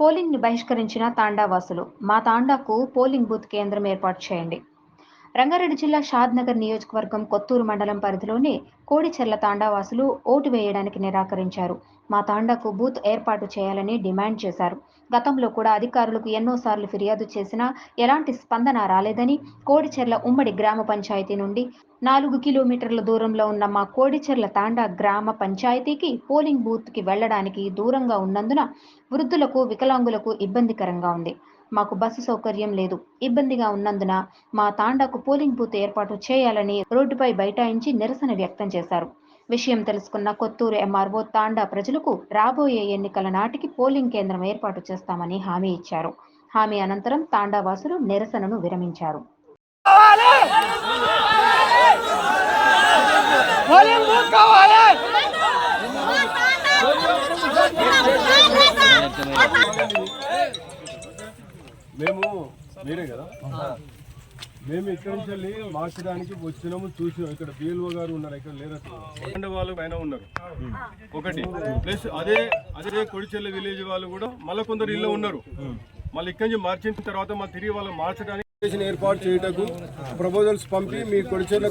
Polling బహిష్కరించిన బహిష్కరించిన తాండావాసులు. మా తాండాకు polling booth కేంద్రం ఏర్పాటు చేయండి. రంగారెడ్డి జిల్లా షాద్ నగర్ నియోజకవర్గం కొత్తూరు మండలం పరిధిలోని కోడిచెర్ల తాండావాసులు ఓటు వేయడానికి నిరాకరించారు. మా తాండాకు బూత్ ఏర్పాటు చేయాలని డిమాండ్ చేశారు. గతంలో కూడా అధికారులకు ఎన్నోసార్లు ఫిర్యాదు చేసినా ఎలాంటి స్పందన రాలేదని కోడిచెర్ల ఉమ్మడి గ్రామ పంచాయతీ నుండి నాలుగు కిలోమీటర్ల దూరంలో ఉన్న మా కోడిచెర్ల తాండా గ్రామ పంచాయతీకి పోలింగ్ బూత్కి వెళ్ళడానికి దూరంగా ఉన్నందున వృద్ధులకు వికలాంగులకు ఇబ్బందికరంగా ఉంది. మాకు బస్సు సౌకర్యం లేదు. ఇబ్బందిగా ఉన్నందున మా తాండాకు పోలింగ్ బూత్ ఏర్పాటు చేయాలని రోడ్డుపై బైఠాయించి నిరసన వ్యక్తం చేశారు. విషయం తెలుసుకున్న కొత్తూరు ఎంఆర్ఓ తాండా ప్రజలకు రాబోయే ఎన్నికల నాటికి పోలింగ్ కేంద్రం ఏర్పాటు చేస్తామని హామీ ఇచ్చారు. హామీ అనంతరం తాండా వాసులు నిరసనను విరమించారు. కావాలి! మేము మీరే కదా? మేము ఇక్కడి నుంచి వెళ్ళి మార్చడానికి వచ్చినాము చూసినాం ఇక్కడ బిఎల్ఓ గారు ఉన్నారు ఇక్కడ రెండు వాళ్ళు పైన ఉన్నారు. ఒకటి. ప్లస్ అదే అదే కొడిచెల్ల విలేజ్ వాళ్ళు కూడా మళ్ళీ కొందరు ఇల్లు ఉన్నారు. మళ్ళీ ఇక్కడి నుంచి మార్చిన తర్వాత మళ్ళీ తిరిగి వాళ్ళు మార్చడానికి ఏర్పాటు చేయటకు ప్రపోజల్స్ పంపి మీ కొడిచెల్ల